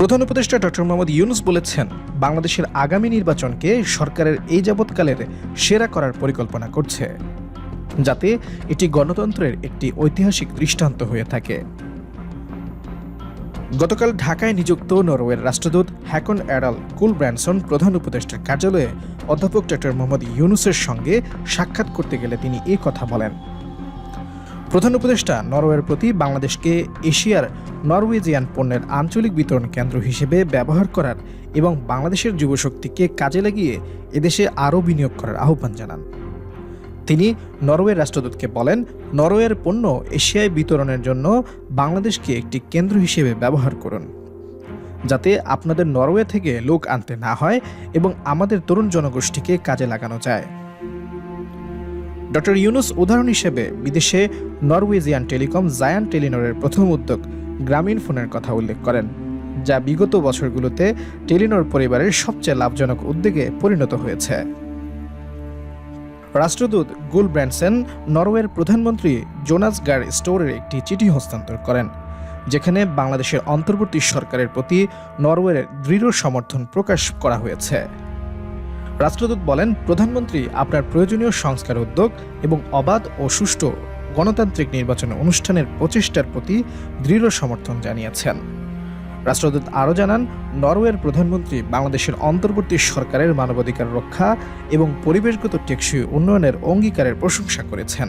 প্রধান উপদেষ্টা ডক্টর মোহাম্মদ ইউনুস বলেছেন, বাংলাদেশের আগামী নির্বাচনকে সরকারের এই যাবৎকালের সেরা করার পরিকল্পনা করছে, যাতে এটি গণতন্ত্রের একটি ঐতিহাসিক দৃষ্টান্ত হয়ে থাকে। গতকাল ঢাকায় নিযুক্ত নরওয়ের রাষ্ট্রদূত হ্যাকন অ্যাডাল কুল ব্র্যানসন প্রধান উপদেষ্টার কার্যালয়ে অধ্যাপক ডক্টর মোহাম্মদ ইউনুসের সঙ্গে সাক্ষাৎ করতে গেলে তিনি এই কথা বলেন। প্রধান উপদেষ্টা নরওয়ের প্রতি বাংলাদেশকে এশিয়ার নরওয়েজিয়ান পণ্যের আঞ্চলিক বিতরণ কেন্দ্র হিসেবে ব্যবহার করার এবং বাংলাদেশের যুবশক্তিকে কাজে লাগিয়ে এদেশে আরও বিনিয়োগ করার আহ্বান জানান। তিনি নরওয়ের রাষ্ট্রদূতকে বলেন, নরওয়ের পণ্য এশিয়ায় বিতরণের জন্য বাংলাদেশকে একটি কেন্দ্র হিসেবে ব্যবহার করুন, যাতে আপনাদের নরওয়ে থেকে লোক আনতে না হয় এবং আমাদের তরুণ জনগোষ্ঠীকে কাজে লাগানো যায়। ডক্টর ইউনুস উদাহরণ হিসেবে বিদেশে নরওয়েজিয়ান টেলিকম জায়ান টেলিনরের প্রথম উদ্যোগ গ্রামীণ ফোনের কথা উল্লেখ করেন, যা বিগত বছরগুলোতে টেলিনর পরিবারের সবচেয়ে লাভজনক উদ্যোগে পরিণত হয়েছে। রাষ্ট্রদূত গুল ব্র্যান্ডসেন নরওয়ের প্রধানমন্ত্রী জোনাস গার স্টোরের একটি চিঠি হস্তান্তর করেন, যেখানে বাংলাদেশের অন্তর্বর্তী সরকারের প্রতি নরওয়ের দৃঢ় সমর্থন প্রকাশ করা হয়েছে। রাষ্ট্রদূত বলেন, প্রধানমন্ত্রী আপনার প্রয়োজনীয় সংস্কার উদ্যোগ এবং অবাধ ও সুষ্ঠু গণতান্ত্রিক নির্বাচন অনুষ্ঠানের প্রচেষ্টার প্রতি দৃঢ় সমর্থন জানিয়েছেন। রাষ্ট্রদূত আরও জানান, নরওয়ের প্রধানমন্ত্রী বাংলাদেশের অন্তর্বর্তী সরকারের মানবাধিকার রক্ষা এবং পরিবেশগত টেকসই উন্নয়নের অঙ্গীকারের প্রশংসা করেছেন।